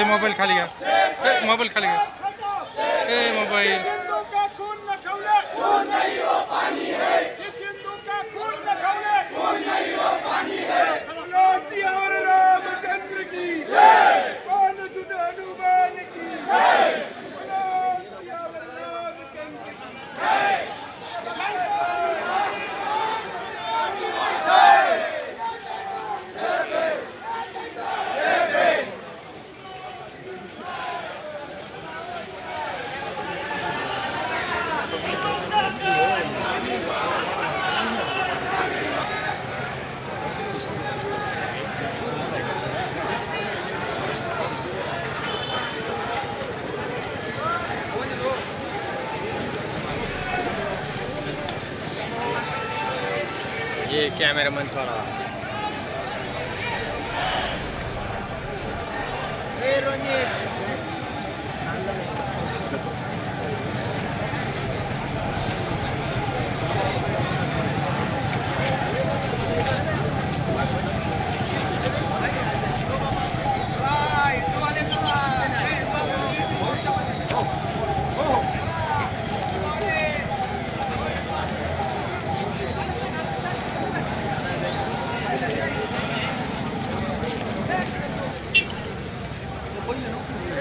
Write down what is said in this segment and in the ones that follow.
ए mobile खाली घ्या. ए mobile खाली घ्या. ए मोबाईल सिंधु का खून न खौले खून नहीं हो पानी है सिंधु का खून न खौले खून नहीं हो पानी है सियावर रामचंद्र की जय पवन सुत हनुमान की जय सियावर रामचंद्र की ये कॅमेरामन थोडा।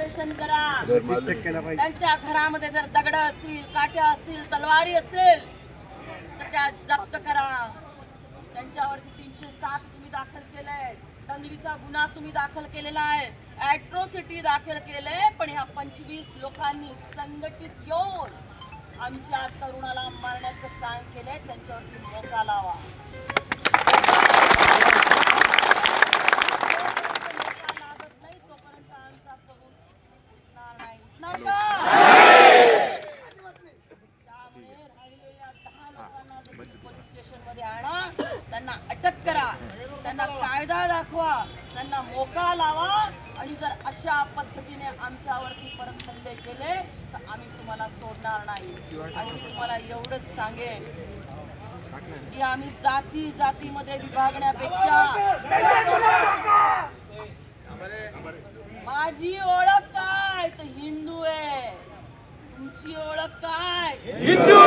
ऑपरेशन करा. त्यांच्या घरामध्ये जर दगड असतील काट्या असतील तलवारी असतील तर त्या जप्त करा. त्यांच्यावरती तीनशे सात तुम्ही दाखल केलंय. दंगलीचा गुन्हा तुम्ही दाखल केलेला आहे. ऍट्रोसिटी दाखल केलंय पण ह्या पंचवीस लोकांनी संघटित येऊन आमच्या तरुणाला मारण्याचं काम केलंय. त्यांच्यावरती मोका लावा लागत नाही तोपर्यंत आमचा तरुण उठणार नाही. उठणार का? त्यामुळे राहिलेल्या दहा लोकांना तुम्ही पोलीस स्टेशनमध्ये आणा त्यांना अटक करा त्यांना कायदा दाखवा त्यांना मोका लावा आणि जर अशा पद्धतीने आमच्यावरती परत हल्ले केले तर आम्ही तुम्हाला सोडणार नाही. आणि मी तुम्हाला एवढंच सांगेल की आम्ही जाती जातीमध्ये विभागण्यापेक्षा माझी ओळख काय? तर हिंदू आहे. तुमची ओळख काय? हिंदू!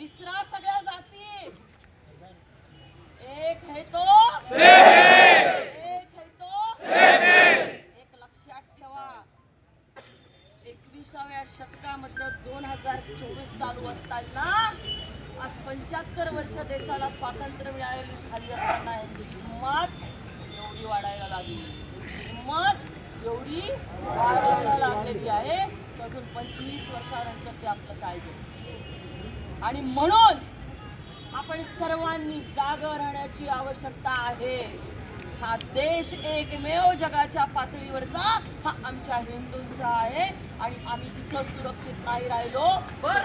विसरा सगळ्या पंच्याहत्तर वर्ष देशाला स्वातंत्र्य मिळालेली झाली असताना यांची हिंमत एवढी वाढायला लागली. यांची हिंमत एवढी वाढायला लागलेली आहे. अजून पंचवीस वर्षानंतर ते आपलं काय आणि म्हणून आपण सर्वांनी जाग राहण्याची आवश्यकता आहे. हा देश एकमेव जगाच्या पातळीवरचा हा आमच्या हिंदूंचा आहे. आणि आम्ही इथं सुरक्षित नाही राहिलो. वेळ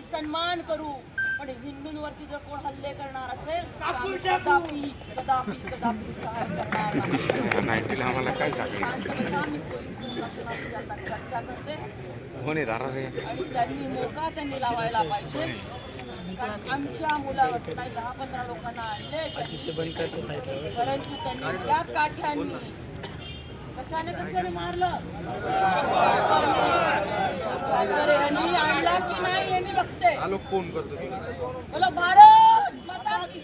आम्ही सन्मान करू. पण हिंदूंवरती जर कोण हल्ले करणार असेल कदापि कदापि कदापि सहन करणार चर्चा करते. हो आणि त्यांनी मोका त्यांनी लावायला पाहिजे. कारण आमच्या मुलावर काही दहा पंधरा लोकांना आणले. परंतु त्यांनी ज्या काठ्यांनी कशाने कशाने मारलं? की नाही हे मी बघते. आलोक फोन करतो तुला. भारत माता की